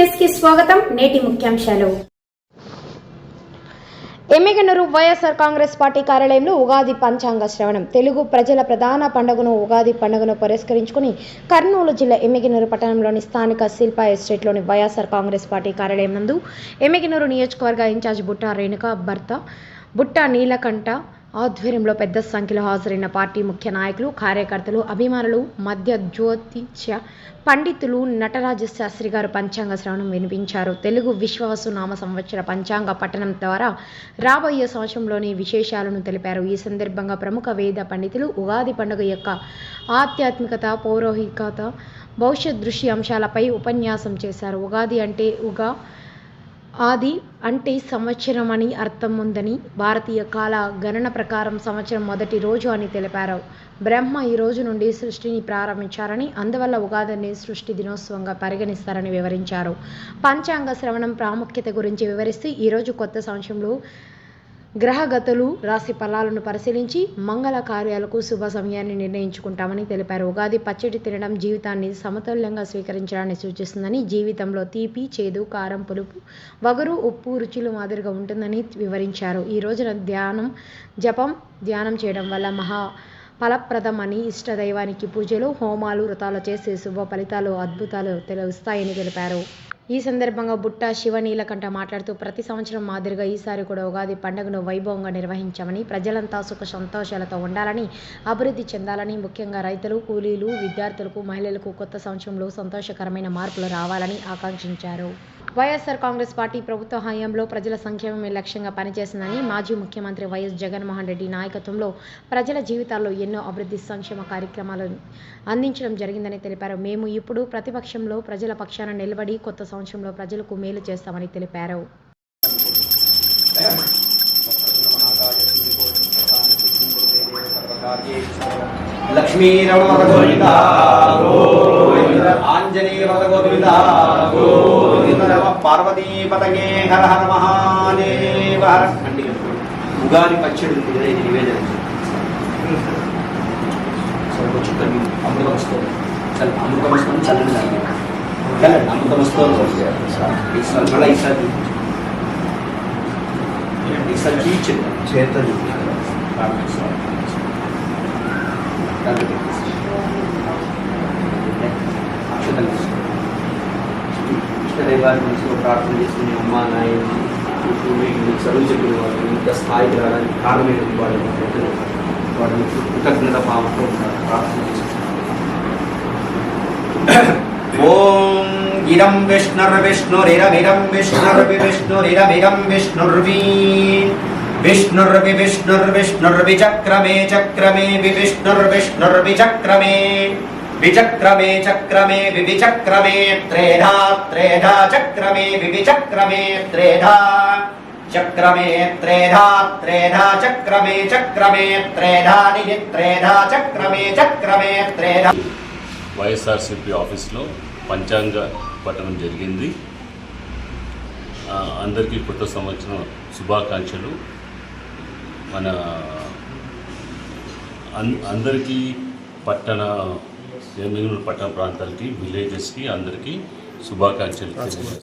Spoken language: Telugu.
కి స్వాగతం నేటి ముఖ్యాంశాలు. ఎమ్మిగనూరు వైఎస్ఆర్ కాంగ్రెస్ పార్టీ కార్యాలయంలో ఉగాది పంచాంగ శ్రవణం. తెలుగు ప్రజల ప్రధాన పండుగను ఉగాది పండుగను పురస్కరించుకుని కర్నూలు జిల్లా ఎమ్మిగనూరు పట్టణంలోని స్థానిక శిల్ప ఎస్టేట్లోని వైఎస్ఆర్ కాంగ్రెస్ పార్టీ కార్యాలయం నందు ఎమ్మిగనూరు నియోజకవర్గ ఇన్ఛార్జ్ బుట్టా రేణుక భర్త బుట్టా నీలకంఠ ఆధ్వర్యంలో పెద్ద సంఖ్యలో హాజరైన పార్టీ ముఖ్య నాయకులు కార్యకర్తలు అభిమానులు మధ్య జ్యోతిష్య పండితులు నటరాజ శాస్త్రి గారు పంచాంగ శ్రవణం వినిపించారు. తెలుగు విశ్వాసు నామ సంవత్సర పంచాంగ పట్టణం ద్వారా రాబోయే సంవత్సరంలోని విశేషాలను తెలిపారు. ఈ సందర్భంగా ప్రముఖ వేద పండితులు ఉగాది పండుగ యొక్క ఆధ్యాత్మికత పౌరోహికత భవిష్యత్ దృశ్య అంశాలపై ఉపన్యాసం చేశారు. ఉగాది అంటే ఉగా ఆది అంటే సంవత్సరం అని అర్థం ఉందని భారతీయ కాల గణన ప్రకారం సంవత్సరం మొదటి రోజు అని తెలిపారు. బ్రహ్మ ఈ రోజు నుండి సృష్టిని ప్రారంభించారని అందువల్ల ఉగాదిని సృష్టి దినోత్సవంగా పరిగణిస్తారని వివరించారు. పంచాంగ శ్రవణం ప్రాముఖ్యత గురించి వివరిస్తూ ఈరోజు కొత్త సంవత్సరంలో గ్రహగతులు రాశి ఫలాలను పరిశీలించి మంగళ కార్యాలకు శుభ సమయాన్ని నిర్ణయించుకుంటామని తెలిపారు. ఉగాది పచ్చడి తినడం జీవితాన్ని సమతుల్యంగా స్వీకరించడాన్ని సూచిస్తుందని జీవితంలో తీపి చేదు కారం పులుపు వగరు ఉప్పు రుచులు మాదిరిగా ఉంటుందని వివరించారు. ఈ రోజున ధ్యానం జపం ధ్యానం చేయడం వల్ల మహా ఫలప్రదమని ఇష్టదైవానికి పూజలు హోమాలు వ్రతాలు చేసే శుభ ఫలితాలు అద్భుతాలు తెలుస్తాయని తెలిపారు. ఈ సందర్భంగా బుట్ట శివనీలకంఠ మాట్లాడుతూ ప్రతి సంవత్సరం మాదిరిగా ఈసారి కూడా ఉగాది పండుగను వైభవంగా నిర్వహించామని ప్రజలంతా సుఖ సంతోషాలతో ఉండాలని అభివృద్ధి చెందాలని ముఖ్యంగా రైతులు కూలీలు విద్యార్థులకు మహిళలకు కొత్త సంవత్సరంలో సంతోషకరమైన మార్పులు రావాలని ఆకాంక్షించారు. వైఎస్ఆర్ కాంగ్రెస్ పార్టీ ప్రభుత్వ హయాంలో ప్రజల సంక్షేమమే లక్ష్యంగా పనిచేసిందని మాజీ ముఖ్యమంత్రి వైఎస్ జగన్మోహన్ రెడ్డి నాయకత్వంలో ప్రజల జీవితాల్లో ఎన్నో అభివృద్ధి సంక్షేమ కార్యక్రమాలను అందించడం జరిగిందని తెలిపారు. మేము ఇప్పుడు ప్రతిపక్షంలో ప్రజల పక్షాన నిలబడి కొత్త సంవత్సరంలో ప్రజలకు మేలు చేస్తామని తెలిపారు. లక్ష్మీ ఆంజనేయ వద గోవింద గోవింద నమ పార్వతీ పతగే హర హర మహాదేవ హర. అంటే ఉగాది పచ్చడి ఇది నివేదన. కొంచెం అమృతం వస్తుంది చల్ అమృతం వస్తుంది చల్లని. వెళ్ళండి అమృతం వస్తుంది ఈసారి మళ్ళీ ఈసారి ఈసారి చూపించింది ఇష్టదైవాన్ని మనసులో ప్రార్థన చేసుకుని అమ్మ నాయన మీకు చదువు చెప్పిన వాళ్ళు ఇంత స్థాయికి రావడానికి కారణమైన వాళ్ళు పెద్దలు వారిని కృతజ్ఞత భావంతో ఉంటారు ప్రార్థన చేసుకుంటారు ఓం ఇదం విష్ణుర్విష్ణురిరమిదం విష్ణుర్వి విష్ణురిరమిరం విష్ణుర్వీ విష్ణుర్వి విష్ణుర్విష్ణుర్వి చక్రమే చక్రమే వి విష్ణుర్విష్ణుర్వి విచక్రమే చక్రమే వివిచక్రమే త్రేధా త్రేధా చక్రమే వివిచక్రమే త్రేధా. చక్రమే త్రేధా త్రేధా చక్రమే చక్రమే త్రేధాని త్రేధా చక్రమే చక్రమే త్రేధా. వైఎస్ఆర్సిపి ఆఫీస్లో పంచాంగ పట్టణం జరిగింది. అందరికీ కొత్త సంవత్సరం శుభాకాంక్షలు. మన అందరికీ పట్టణ మిగిలిన పట్టణ ప్రాంతాలకి విలేజెస్కి అందరికీ శుభాకాంక్షలు